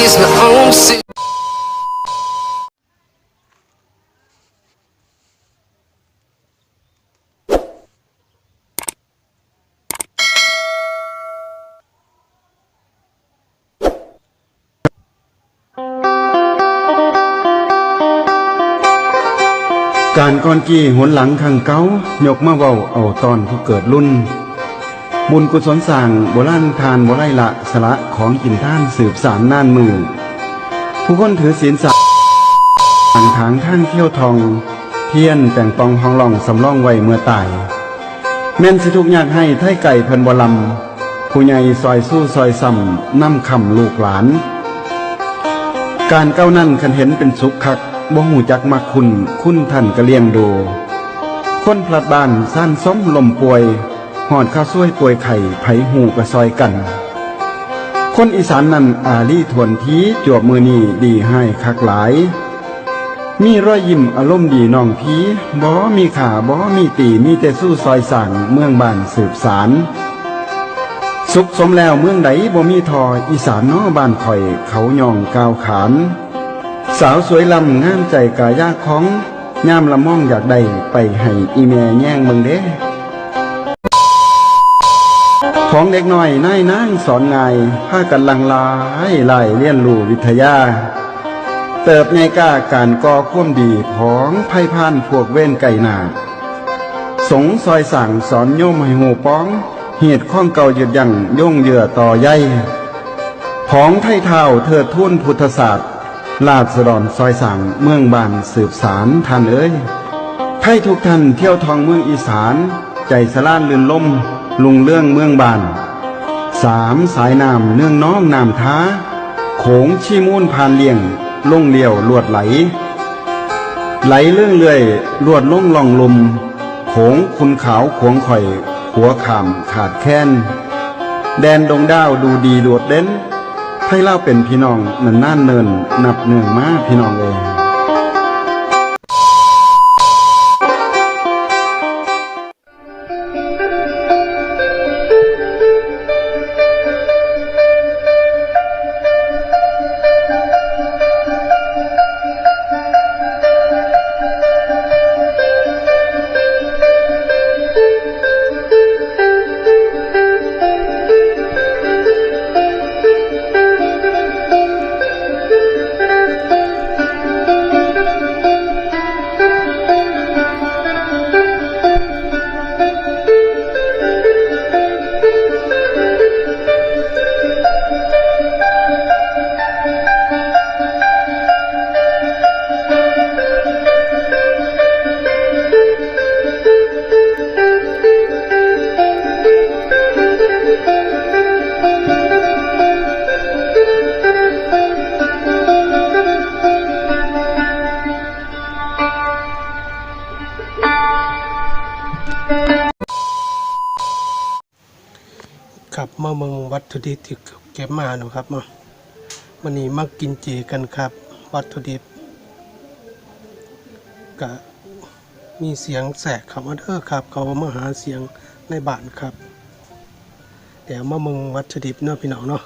sees my own city. การก่อนกี้หนหลังขังเก้ายกมาเว้าเอาตอนผู้เกิดรุ่น บุญกุศลสร้างโบราณทานโบไรละสละของกินท่านสืบสารน่านมือผู้คนถือศีลสัตว์ทางทางท่านเที่ยวทอง เทียนแต่งปองห้องล่องสำร่องไว้เมื่อตาย แม่นสิทุกอยากให้ไทยไก่เพิ่นบลำผู้ใหญ่ซอยสู้ซอยซ้ำนำคำลูกหลาน การเก้านั่นคันเห็นเป็นสุขคักบ่หูจักมักคุณ คุณท่านก็เลี้ยงดู คนพลัดบ้านซ่านซ้อมลมป่วย หอดข้าวซ้วยป่วยไข่ไผหูกระซอยกัน คนอีสานนั่นอาลีทวนทีจวบมือนี่ดีให้คักหลาย มีรอยยิ้มอารมณ์ดีน้องพีบ่มีขาบ่มีตีมีแต่สู้ซอยสั่งเมืองบ้านสืบสารสุขสมแล้วเมืองใดบ่มีทออีสานนอบ้านข่อยเขาย่องก้าวขาน สาวสวยลำงามใจกายากของยามละม่องอยากได้ไปให้อีแม่แย่งเมืองเด้ ของเด็กน้อยนายนางสอนง่ายพากันลังลายไล่เรียนรู้วิทยา เติบใหญ่กล้าการก่อความดีของไพ่พานพวกเว้นไก่หนา สงซอยสั่งสอนโยมให้หูป้อง เหตุข้องเก่าหยุดยังย่งเหยื่อต่อใยของไทยเท่าเทิดทุนพุทธศาสตร์ลาดสดอนซอยสั่งเมืองบานสืบสารท่านเอ้ยไทยทุกท่านเที่ยวทองเมืองอีสาน ใจสลานลื่นลม ลุงเรื่องเมืองบานสามสายน้ำเนื่องน้องน้ำท้า โขงชีมูนผ่านเลี่ยงลงเลียวลวดไหล ไหลเลื่องเลื่อยลวดล่องล่องลมโขงคุณขาวขวงข่อย หัวขามขาดแค้น แดนดงดาวดูดีโดดเด่นให้เล่าเป็นพี่น้องนันน่านเนิน นับเนืองมาพี่น้องเอง ถุดิบที่เก็บมาเนาะครับมาวันนี้มากินเจกันครับ วัตถุดิบกะมีเสียงแสกครับมาเด้อครับ เขามาหาเสียงในบ้านครับ เดี๋ยวมามืองวัตถุดิบเนาะพี่น้องเนาะ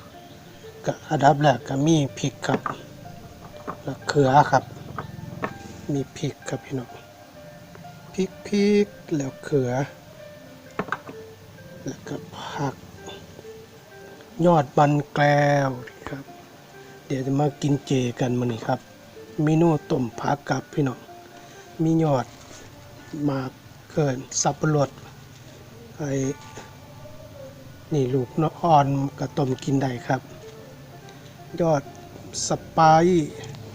กะอันดับแรกก็มีพริกครับแล้วเขือครับ มีพริกครับพี่น้องพริกพริกแล้วเขือแล้วก็ผัก ยอดบันแกล้วครับ เดี๋ยวจะมากินเจกันมื้อนี้ครับเมนูต้มผักกับพี่น้องมียอดมาเกินสับปะรดไอ้นี่ลูกนกอ่อนกับต้มกินได้ครับ ยอดสปาย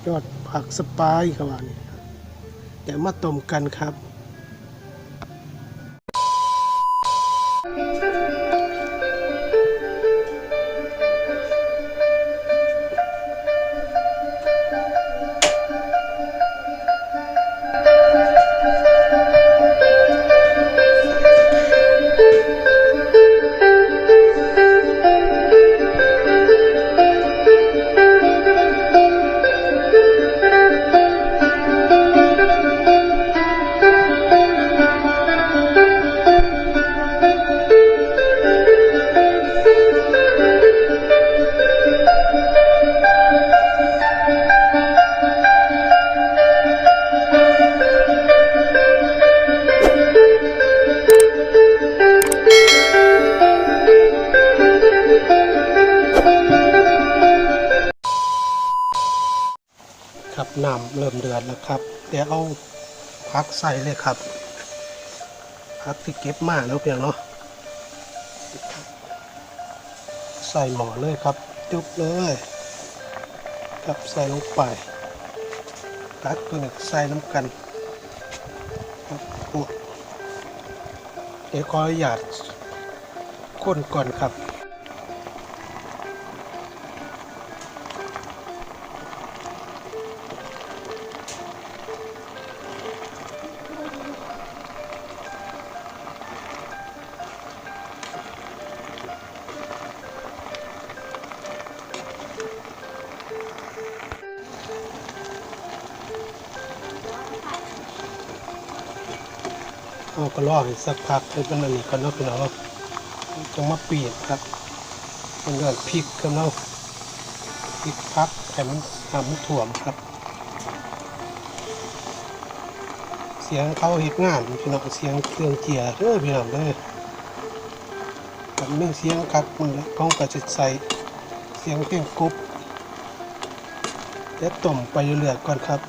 ยอดผักสปายครับว่านี่ครับเดี๋ยวมาต้มกันครับ ครับน้ำเริ่มเดือดแล้วครับ เดี๋ยวเอาพักใส่เลยครับพักที่เก็บมาแล้วเพียงเนาะใส่หมอเลยครับ จุ๊บเลยครับใส่ลงไปพักตัวนึ่งใส่น้ำกันเดี๋ยวขออนุญาตคนก่อนครับ เอาก็รอให้สักพักให้เป็นอันนี้ก่อนเนาะพี่น้องเนาะจะมาปีดครับเป็นเรื่องพริกครับเนาะพริกพักให้มันทำมันถ่วมครับ เสียงเขาเห็ดงานพี่น้องเสียงเครื่องเจียเด้อพี่น้องเด้อกับนึ่งเสียงครับมันแล้วเขาก็จะใส่เสียงเพลงกรุ๊บแล้วต้มไปเรื่อยๆก่อนครับ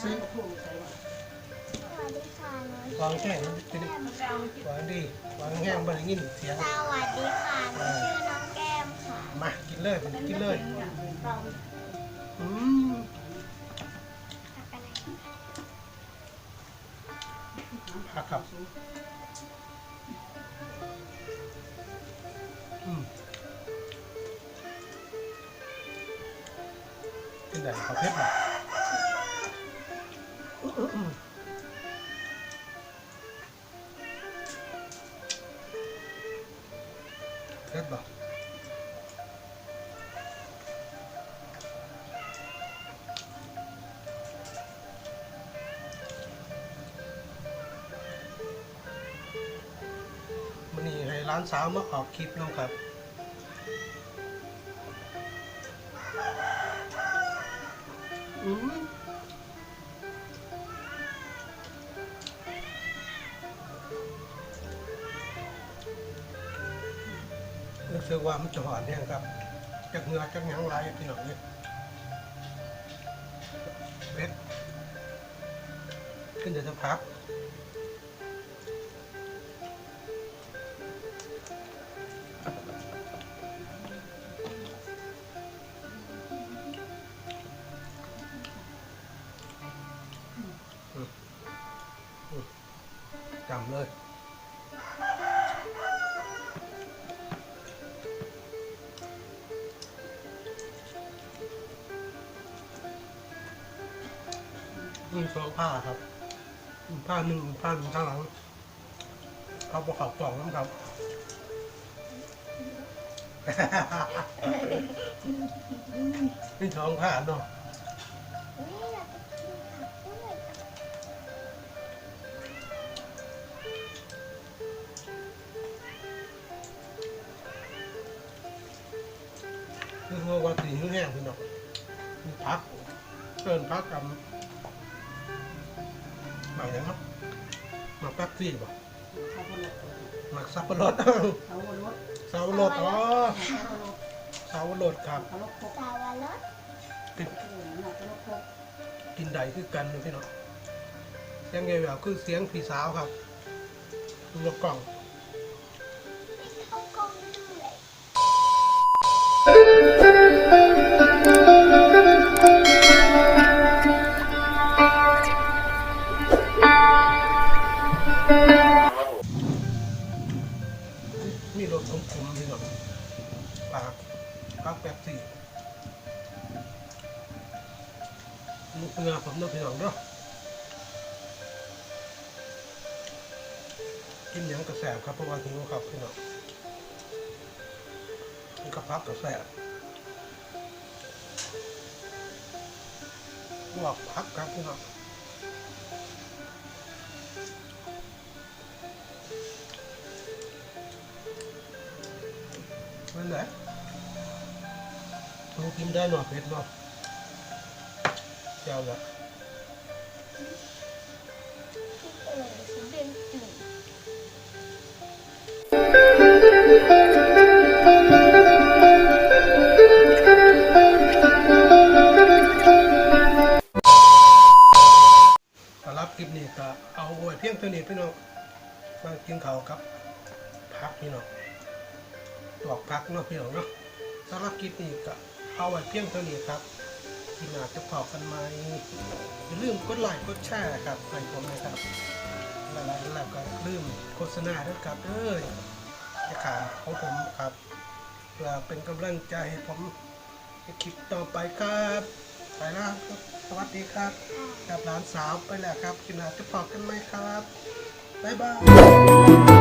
สวัสดีค่ะหนูวางแห้งจะได้วางดีวางแห้งบริยินเสียง สวัสดีค่ะหนูชื่อน้องแก้มค่ะ มา กินเลยมันกินเลย อืมผักอะไรผักครับอืมเป็นไงเขาเพชรอะ เพชรบ่มันนี่ให้ร้านสาวมาออกคลิปเนาะครับอืม สึกว่ามันจะหอนเนี่ยครับจากเหงือจากหยังไรพี่น้องเนี่ยเป็ดขึ้นเดี๋ยวจะพักจำเลย สองผ้าครับผ้าหนึ่งผ้าหนึ่งข้างหลังเอาประกอบกล่องนะครับมีสองผ้าเนาะนี่เราจะกินผักด้วยคือว่าวันสีแห้งๆพี่น้องมีพักเกินพักกับ หมายนะครับหมักแป๊บซี่ป่ะเขาบนรถหมักสับปะรดเขาบนรถเสาวรสอ๋อเขาบนรถเสาวรสครับ เขารถพกสาวรสกินเออหนักเขารถพกกินใดคือกันเลยพี่น้องเสียงไงแบบคือเสียงพี่สาวครับยกกล่อง กินหยังกระแสบครับเพราะว่าหิวครับพี่น้องนี่ก็พักกระแสบลวกพักครับพี่น้องนั่นแหละลองกินได้หน่อยเผ็ดเนาะเจ้าละเอ รับคลิปนี้ก็เอาไว้เพียงเท่านี้พี่น้องมากินข้าวครับพักพี่น้องตอกพักเนาะพี่น้องเนาะสำหรับคลิปนี้ก็เอาไว้เพียงเท่านี้ครับที่นาจะพอกันไหมอย่าลืมกดไลค์กดแชร์ครับให้ผมนะครับ แล้วแล้วก็ลืมโฆษณาด้วยครับเอ้ยจะขาของผมครับเพื่อเป็นกำลังใจให้ผมคลิปต่อไปครับไปแล้วครับสวัสดีครับกับหลานสาวไปแล้วครับกินอาจจะพอกันไหมครับบ๊ายบาย